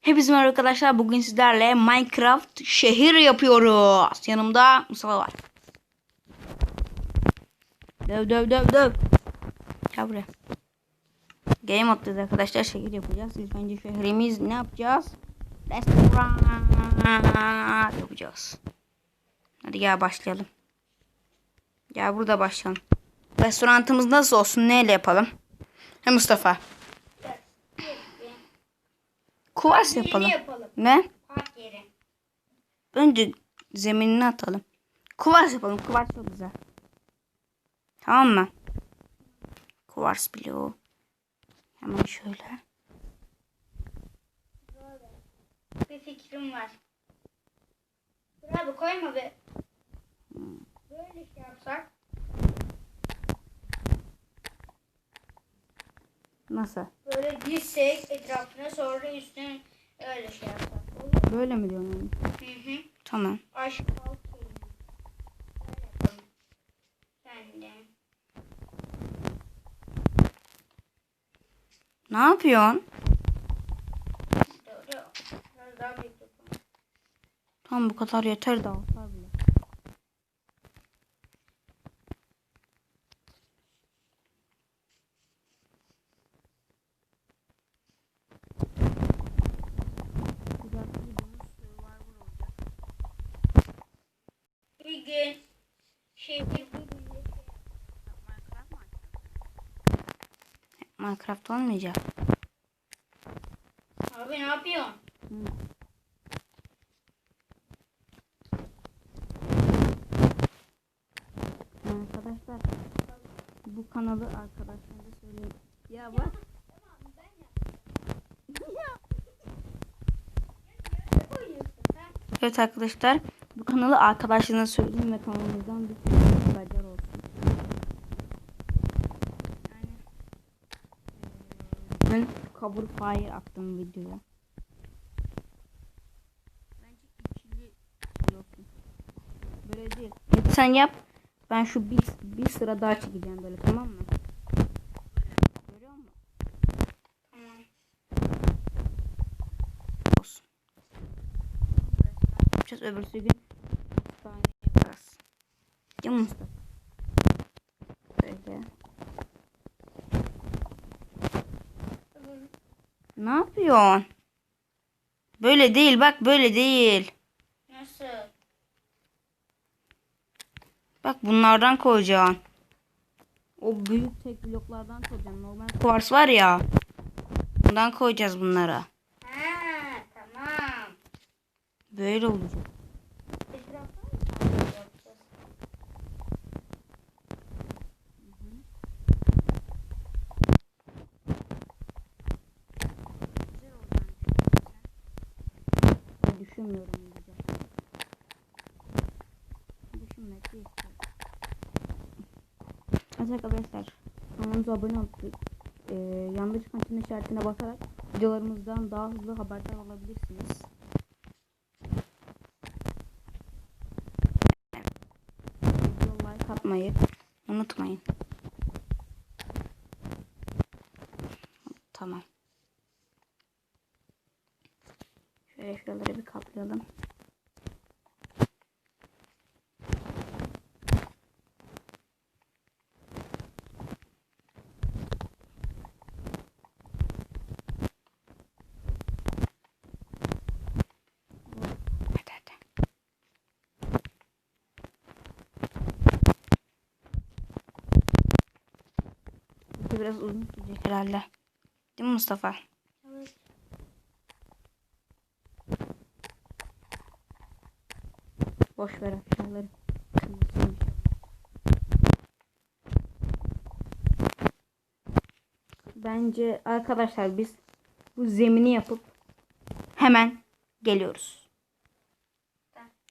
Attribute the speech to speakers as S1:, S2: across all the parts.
S1: Hepinize merhaba arkadaşlar. Bugün sizlerle Minecraft şehir yapıyoruz. Yanımda Mustafa var. Döv döv döv döv. Gel buraya. Game atacağız arkadaşlar. Şehir yapacağız. İlk önce şehrimiz ne yapacağız? Restoran yapacağız. Hadi gel başlayalım. Gel burada başlayalım. Restoranımız nasıl olsun? Neyle yapalım? He Mustafa. Kuvars yapalım.
S2: yapalım.
S1: Ne?
S2: Park yeri.
S1: Önce zeminini atalım. Kuvars yapalım. Kuvars çok güzel. Tamam mı? Kuvars bloğu. Hemen şöyle.
S2: Bir fikrim var. Dur abi koyma be. Böyle şey yapsak.
S1: Nasıl?
S2: Böyle dizsek etrafına sonra üstüne öyle şey yapsak. Olur.
S1: Böyle mi diyorsun?
S2: Hı hı.
S1: Tamam.
S2: De.
S1: Ne yapıyorsun? Tamam bu kadar yeter daha artar bile.
S2: Bir gün şehir bir gün
S1: Minecraft olmayacak.
S2: Abi ne yapıyorsun?
S1: Arkadaşlar bu kanalı arkadaşlara söyleyeyim. Ya bak. Evet arkadaşlar bu kanalı arkadaşlarına söyleyin ve kanalımızdan bir sürü haberler olsun. Yani, Cover Fire attım videoya. Bence ikili olsun. Böyle değil. Evet, sen yap. Ben şu bir, bir sıra daha çekeceğim böyle tamam mı? Böyle. Görüyor musun?
S2: Tamam.
S1: Olsun. Yapacağız öbürsü gün kütüphane yaparız. Mi Mustafa? Böyle. Ne yapıyorsun? Böyle değil bak böyle değil.
S2: Nasıl?
S1: Bak bunlardan koyacaksın. O büyük tek bloklardan koyacaksın. Normal kuvars var ya. Bundan koyacağız bunlara.
S2: Ha tamam.
S1: Böyle olacak.
S2: Etrafta mı sandalye yapacağız?
S1: Ben düşünmüyorum güzel. Düşünmek değil. Evet arkadaşlar kanalımıza abone olup e, yanında çıkan çin işaretine basarak videolarımızdan daha hızlı haberdar olabilirsiniz. Video like atmayı unutmayın. Tamam. Şöyle şuraları bir kaplayalım. Hadi hadi. Bu biraz uzun sürecek herhalde. Değil mi Mustafa?
S2: Evet.
S1: Boş ver. Kırmızıymış. Bence arkadaşlar biz bu zemini yapıp hemen geliyoruz.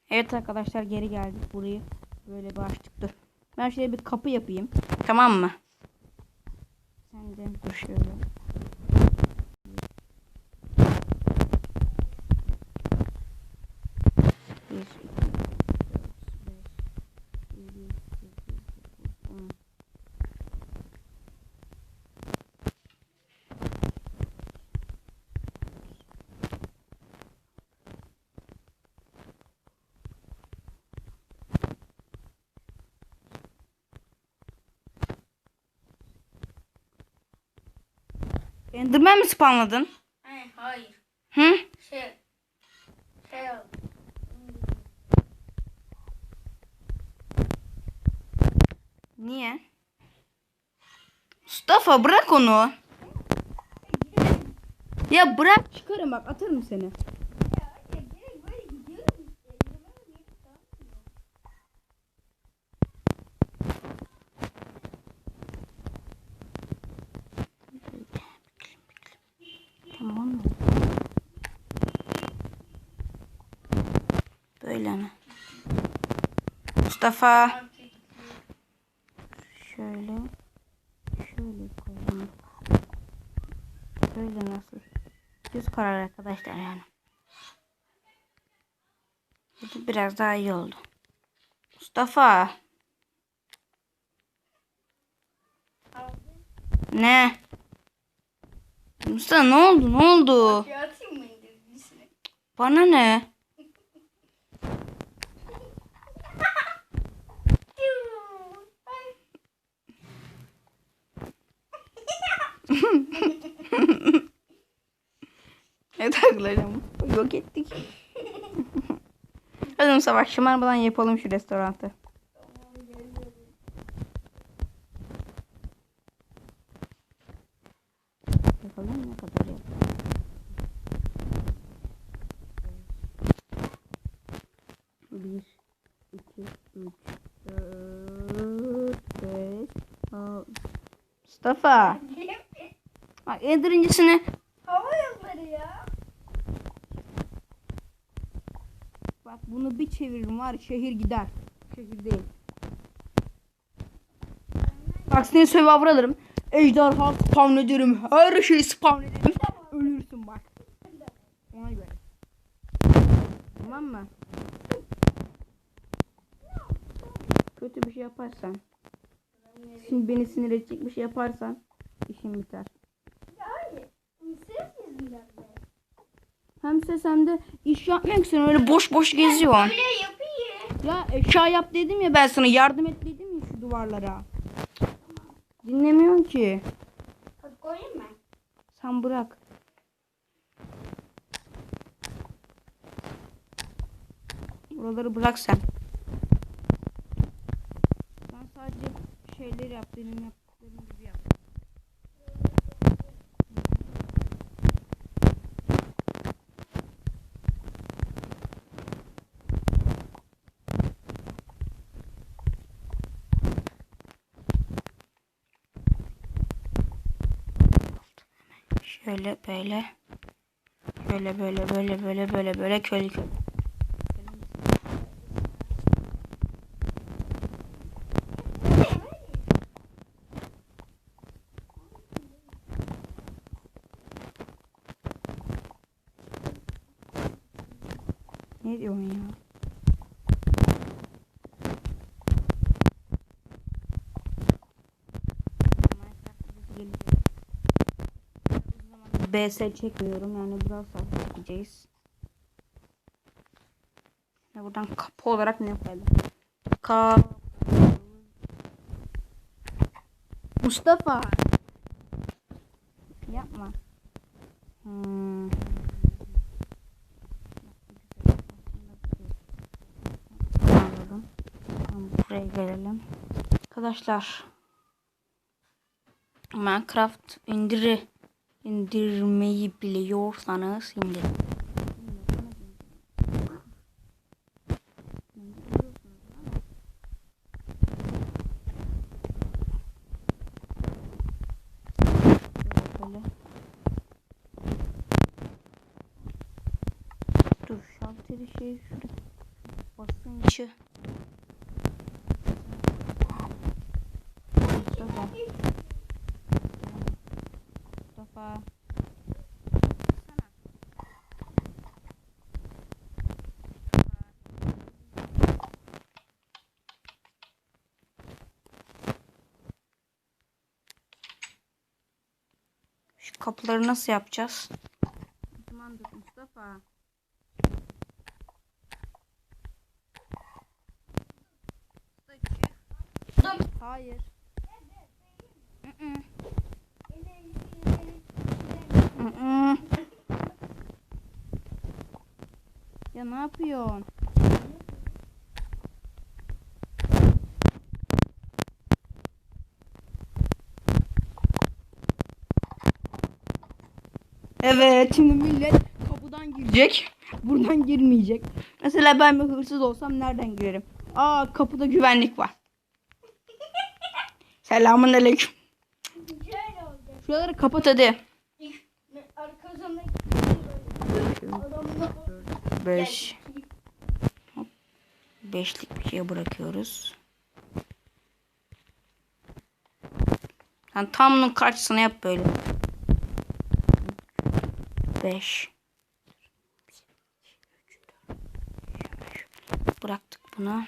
S1: Evet arkadaşlar geri geldik burayı. Böyle bir açtık dur. Ben şöyle bir kapı yapayım. Tamam mı? Sen de dur şöyle. Bir, iki, üç, dört, beş, yedi, sekiz, dokuz, on. Enderman mi spawnladın?
S2: Hayır, hayır.
S1: Hı?
S2: Şey. Şey oldu.
S1: Niye? Mustafa bırak onu. Ya bırak çıkarım bak atarım seni.
S2: Ya direkt böyle gidiyorum işte. Yürümem gerek kalmıyor.
S1: Tamam Böyle mi? Mustafa. Şöyle. Şöyle koyalım. Böyle nasıl? Düz karar arkadaşlar yani. Bu biraz daha iyi oldu. Mustafa. Ne? Mustafa ne oldu? Ne oldu? Bana ne? Evet arkadaşlar Mustafa'yı yok ettik. Hadi Mustafa şımarmadan yapalım şu restorantı. Yapalım ne kadar yapalım. Bir, iki, üç, dört, beş, altı. Mustafa. Bak Ender'incisini
S2: Hava yolları ya.
S1: Bak bunu bir çeviririm var şehir gider. Şehir değil. Bak seni survivor alırım. Ejderha spawn ederim. Her şeyi spawn ederim. Ölürsün bak. Ona göre. Tamam mı? Kötü bir şey yaparsan. Şimdi beni sinir edecek bir şey yaparsan işim biter.
S2: Ya hayır. Ses yüzünden de.
S1: Hem ses hem de iş yapmıyorsun sen öyle boş boş geziyorsun.
S2: Öyle yapayım.
S1: Ya eşya yap dedim ya ben sana yardım et dedim ya şu duvarlara. Dinlemiyorsun ki.
S2: Hadi koyayım mı?
S1: Sen bırak. Buraları bırak sen. Sen sadece şeyleri yap benim yaptıklarım gibi yap. Şöyle böyle. Şöyle böyle böyle böyle böyle böyle köylü köylü. Ne diyorsun ya? BS çekmiyorum yani biraz daha çekeceğiz. Ya buradan kapı olarak ne koyalım? Kapı. Mustafa. Yapma. Hmm. Anladım. Buraya gelelim. Arkadaşlar. Minecraft indiri indirmeyi biliyorsanız indirin. Dur şalteri şey şurada basınçı. Mustafa. Mustafa. Şu kapıları nasıl yapacağız? O zaman dur Mustafa. Hayır. Mm-mm. Ya ne yapıyorsun? Evet şimdi millet kapıdan girecek. Buradan girmeyecek. Mesela ben bir hırsız olsam nereden girerim? Aa kapıda güvenlik var. Selamun aleyküm. Şuraları kapat hadi. 5 Beşlik bir şey bırakıyoruz. Sen tam bunun karşısına yap böyle. 5 Bıraktık bunu.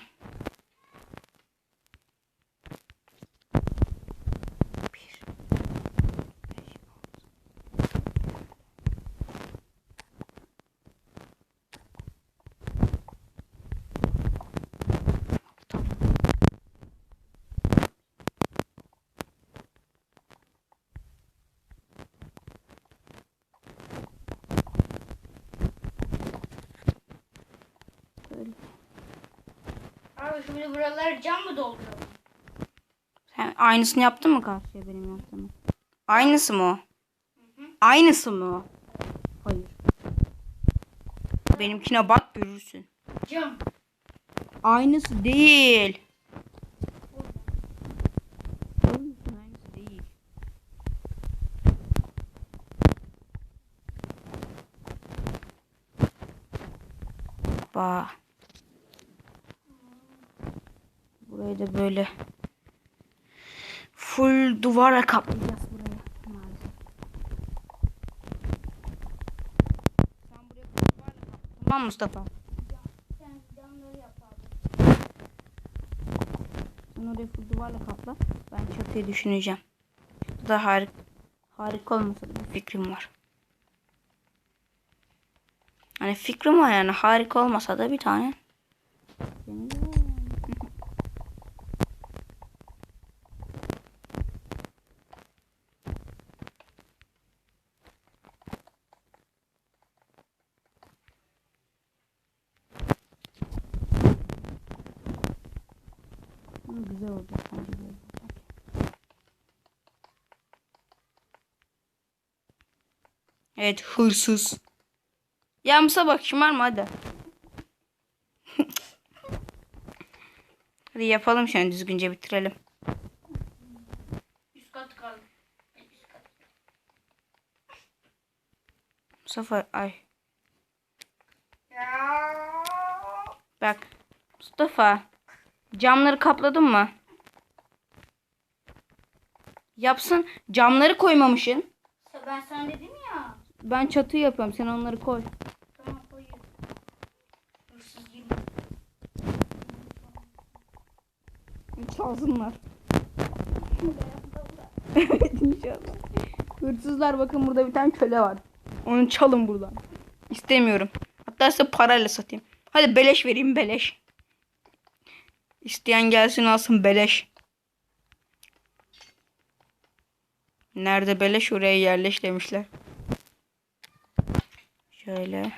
S2: Şimdi buraları cam mı dolduralım?
S1: Sen aynısını yaptın mı karşıya benim yaptığımı? Aynısı mı o? Aynısı mı o? Hayır. Benimkine bak görürsün.
S2: Cam.
S1: Aynısı değil. Görürsün aynısı değil. Bak. Burayı da böyle full duvara kaplayacağız burayı. Sen buraya duvarla kapla. Tamam Mustafa.
S2: Sen
S1: orayı full duvarla kapla. Ben çatıyı düşüneceğim. Çatıda harika, harika olmasa da bir fikrim var. Hani fikrim var yani harika olmasa da bir tane. Benim de var yani. Ama güzel oldu bence böyle. Evet hırsız. Ya Musa bak şımarma hadi. hadi yapalım şöyle düzgünce bitirelim.
S2: Üst kat kaldı. Üst kat.
S1: Mustafa ay
S2: Ya.
S1: bak. Mustafa camları kapladın mı? Yapsın. Camları koymamışsın.
S2: Ben sana dedim ya.
S1: Ben çatı yapıyorum. Sen onları koy.
S2: Tamam.
S1: Çalsınlar. evet inşallah. Hırsızlar bakın burada bir tane köle var. Onu çalın buradan. İstemiyorum. Hatta size parayla satayım. Hadi beleş vereyim beleş. İsteyen gelsin alsın beleş. Nerede beleş oraya yerleş demişler. Şöyle.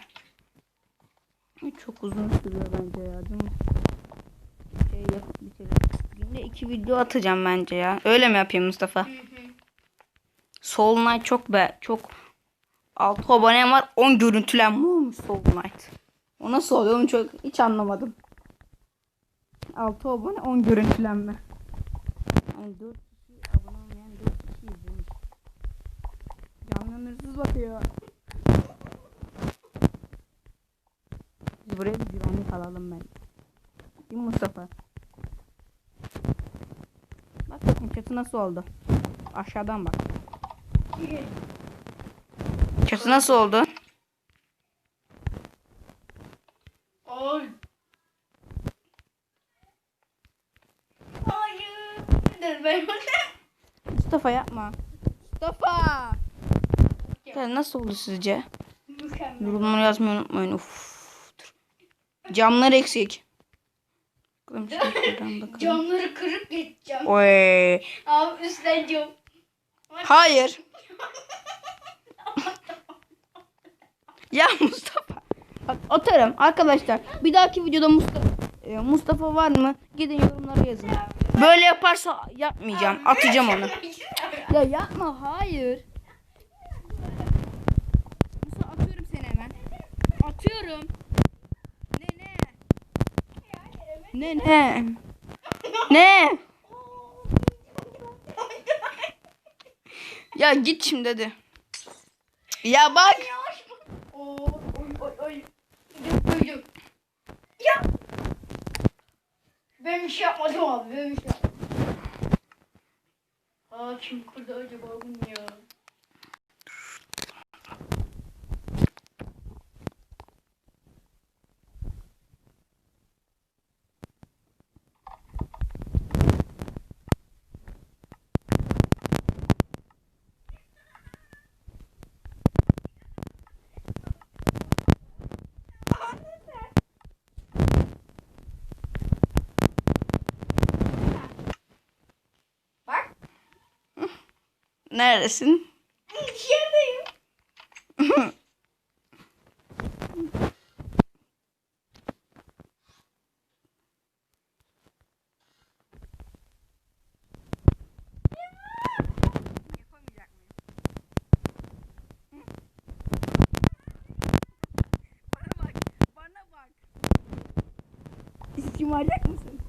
S1: Çok uzun sürüyor bence ya değil mi? Şey yapıp bitirelim. Günde iki video atacağım bence ya. Öyle mi yapayım Mustafa?
S2: Hı hı.
S1: Soul Knight çok be çok 6 abonem var 10 görüntülenme olmuş Soul Knight. O nasıl oluyor onu çok hiç anlamadım. 6 abone 10 görüntülenme. Yani 4 kişi abone olmayan 4 kişi izlemiş. Hırsız bakıyor. Biz buraya bir güvenlik alalım ben. Değil Mustafa? Bak bakayım çatı nasıl oldu. Aşağıdan bak. Çatı nasıl oldu?
S2: Oy. Hayır.
S1: Mustafa yapma. Mustafa. Ya nasıl oldu sizce? Yorumları yazmayı unutmayın. Uf. Camlar eksik. Bakalım şuradan bakalım.
S2: Camları kırıp geçeceğim.
S1: Oy.
S2: Abi üstten cam.
S1: Hayır. ya Mustafa. Bak atarım arkadaşlar. Bir dahaki videoda Mustafa, Mustafa var mı? Gidin yorumlara yazın. Böyle yaparsa yapmayacağım. Atacağım onu. Ya yapma hayır. Musa atıyorum seni hemen. Atıyorum. Ne ne? Ne ne? Ne? Ya git şimdi hadi. Ya bak.
S2: Ya. Ben bir şey yapmadım abi. Ben bir şey yapmadım. Aa kim kurdu acaba bunu ya?
S1: Neredesin? Bak. Şımaracak mısın?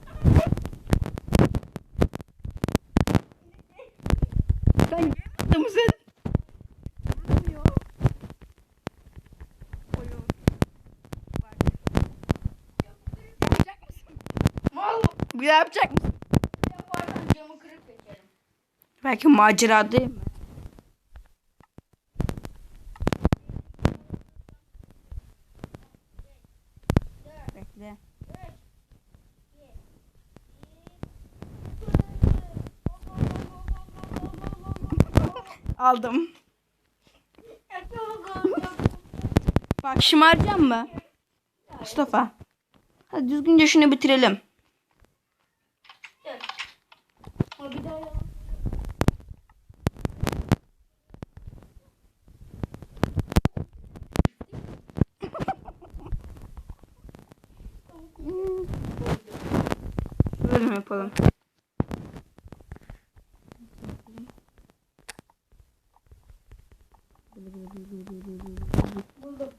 S1: Sen yemedi misin? Vurmuyor. Oyun. Bak. Yapacak mısın?
S2: Mal
S1: Bir yapacak mısın?
S2: yaparsan camı kırıp geçerim.
S1: Belki macera değil mi? Bekle. Aldım. Bak şımaracağım mı? Mustafa. Hadi düzgünce şunu bitirelim.
S2: Ha bir daha yap.
S1: Böyle mi yapalım?
S2: Buldum.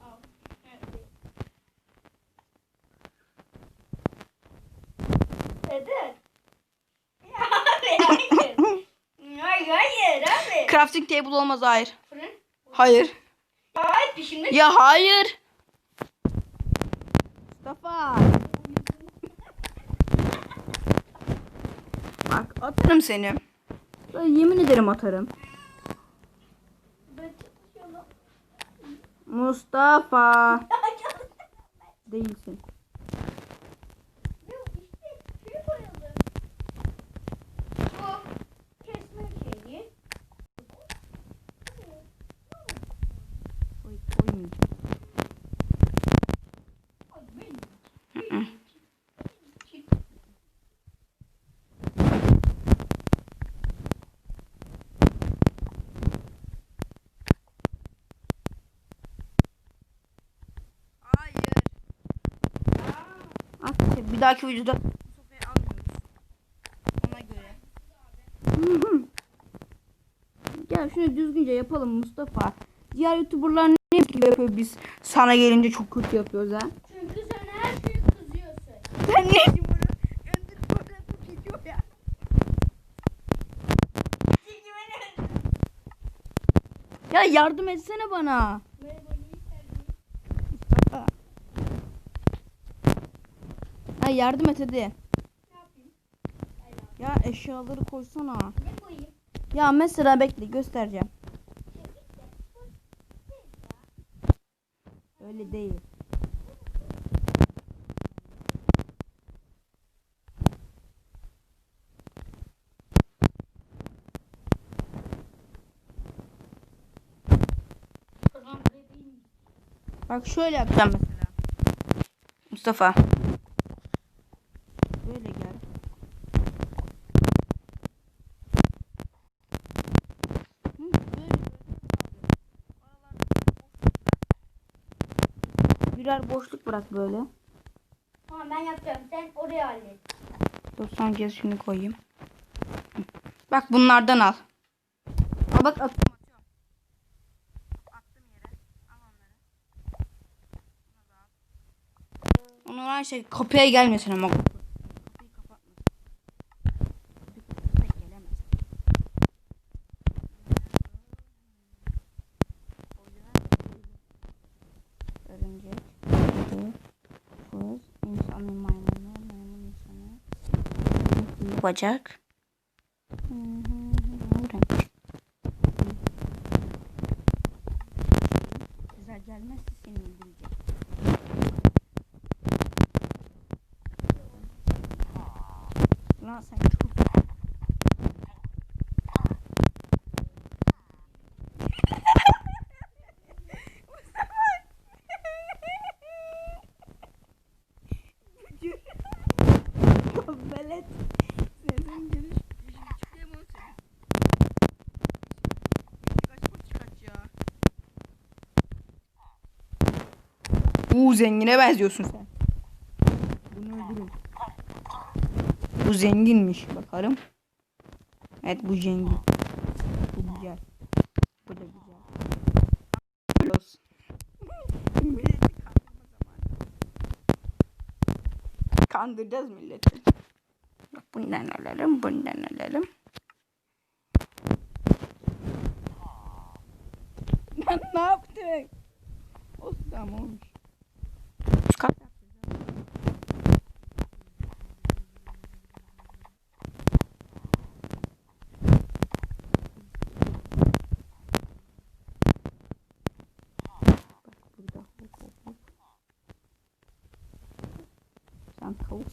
S2: Al. Evet. Neden? Ya abi hayır. Hayır hayır abi.
S1: Crafting table olmaz hayır.
S2: Fırın.
S1: Hayır.
S2: Hayır şimdi.
S1: Ya hayır. Mustafa. Bak atarım seni. Ya Yemin ederim atarım.
S2: Ben.
S1: Mustafa. Değilsin.
S2: Yok işte şey koyalım. Bu kesme şeyi.
S1: Oy, koymayacağım.
S2: Ay, benim.
S1: Hayır. At, bir dahaki videoda Mustafa'yı almıyoruz. Ona göre. Gel şunu düzgünce yapalım Mustafa. Diğer youtuberlar ne gibi yapıyor biz sana gelince çok kötü yapıyoruz ha.
S2: Çünkü sen her şeye kızıyorsun.
S1: Sen ne bunu? Öndür fotoğrafı çekiyor ya. Ya yardım etsene bana.
S2: Merhaba iyi geldin.
S1: Mustafa. Ha yardım et hadi. Ya eşyaları koysana. Ya mesela bekle göstereceğim. Öyle değil. Bak şöyle yapacağım mesela. Mustafa. Böyle gel. Birer boşluk bırak böyle.
S2: Tamam ben yapacağım. Sen oraya hallet.
S1: Dur son kez şunu koyayım. Bak bunlardan al. Al bak. Attım. Onlar şey kapıya gelmesin ama. Bacak. Hı hı hı, bu renk. Güzel gelmezse seni öldürecek. Lan sen çok Velet. Sesin geliş. Çıkayım onu sen. Kaç kaç kaç ya. Uuu zengine benziyorsun sen. Bunu öldürün. Bu zenginmiş bakarım. Evet bu zengin. Bu güzel. Bu da güzel. Olsun. Kandıracağız milleti. Bundan alalım, bundan alalım. Lan ne yaptın? Olsun tamam olmuş.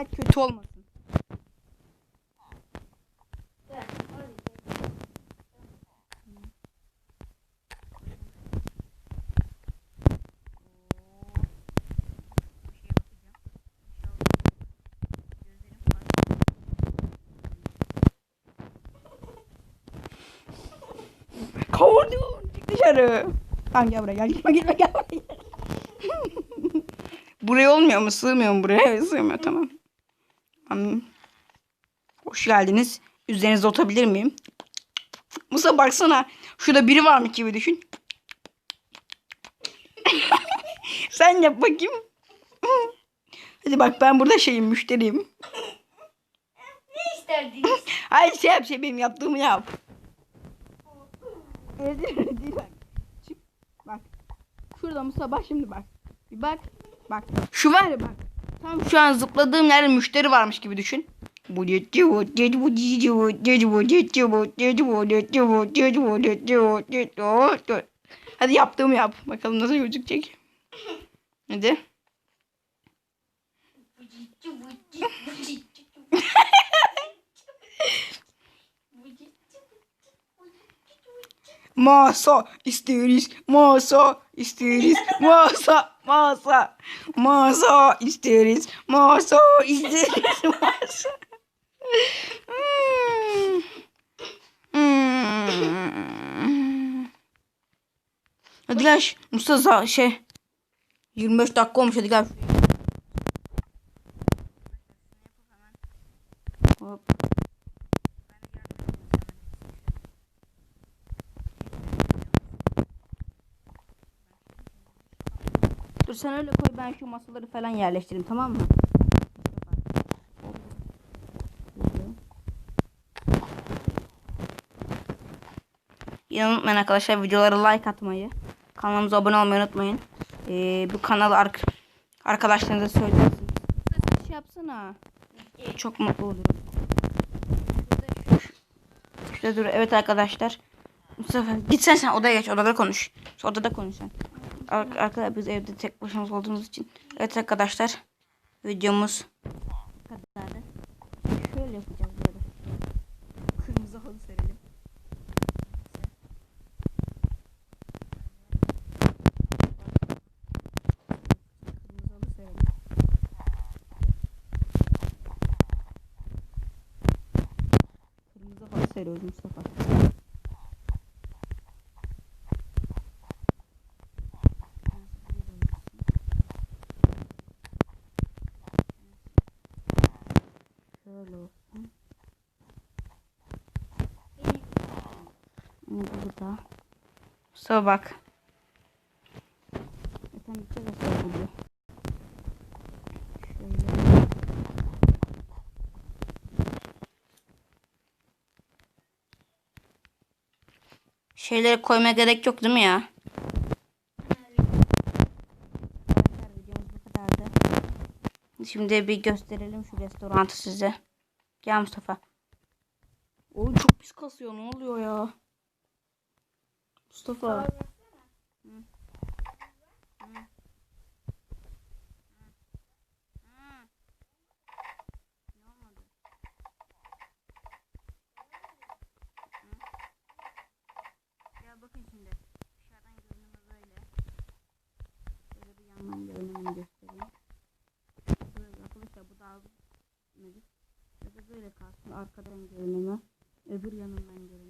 S1: Et kötü olmasın. Çık dışarı. Tamam gel buraya gel. Gitme gitme gel buraya. buraya olmuyor mu? Sığmıyor mu buraya? Evet, sığmıyor tamam. Tamam. Hoş geldiniz. Üzerinize oturabilir miyim? Musa baksana. Şurada biri varmış gibi düşün. Sen yap bakayım. Hadi bak ben burada şeyim müşteriyim.
S2: Ne isterdiniz?
S1: Hayır şey yap şey benim yaptığımı yap. Rezil rezil bak. Çık. Bak. Şurada Musa bak şimdi bak. Bir bak. Bak. Şu var ya bak. Tam şu an zıpladığım yerde müşteri varmış gibi düşün. Hadi yaptığımı yap. Bakalım nasıl gözükecek. Hadi. masa isteriz, masa isteriz, masa masa. Masa isteriz. Masa isteriz. Masa. Hmm. Hmm. Hadi gel. Mustafa şey. 25 dakika olmuş hadi gel. Hop. Dur sen öyle koy ben şu masaları falan yerleştireyim tamam mı? Yine unutmayın arkadaşlar videolara like atmayı. Kanalımıza abone olmayı unutmayın. Ee, bu kanalı ark arkadaşlarınıza söylersiniz. Şey yapsana. Çok mutlu oluyorum. Şurada, şu- şurada dur. Evet arkadaşlar. Mustafa git sen sen odaya geç. Odada konuş. Odada konuş sen. Ar- Arkadaşlar biz evde tek başımız olduğumuz için. Evet arkadaşlar. Videomuz bu kadardı. Şöyle yapacağız böyle. Kırmızı halı serelim. Kırmızı halı serelim. Kırmızı halı seriyoruz Mustafa. Şöyle olsun. Bunu burada. Mustafa bak. Buluyor. Şöyle. Şeyleri koymaya gerek yok değil mi ya? Şimdi bir gösterelim şu restoranı size. Gel Mustafa. Oy çok pis kasıyor. Ne oluyor ya? Mustafa. Ya bakın şimdi. Dışarıdan görünümü böyle. Şöyle bir yandan görünümünü göstereyim. Böyle arkadaşlar bu daha böyle kalsın. Arkadan görünümü. Öbür yanından görünümü.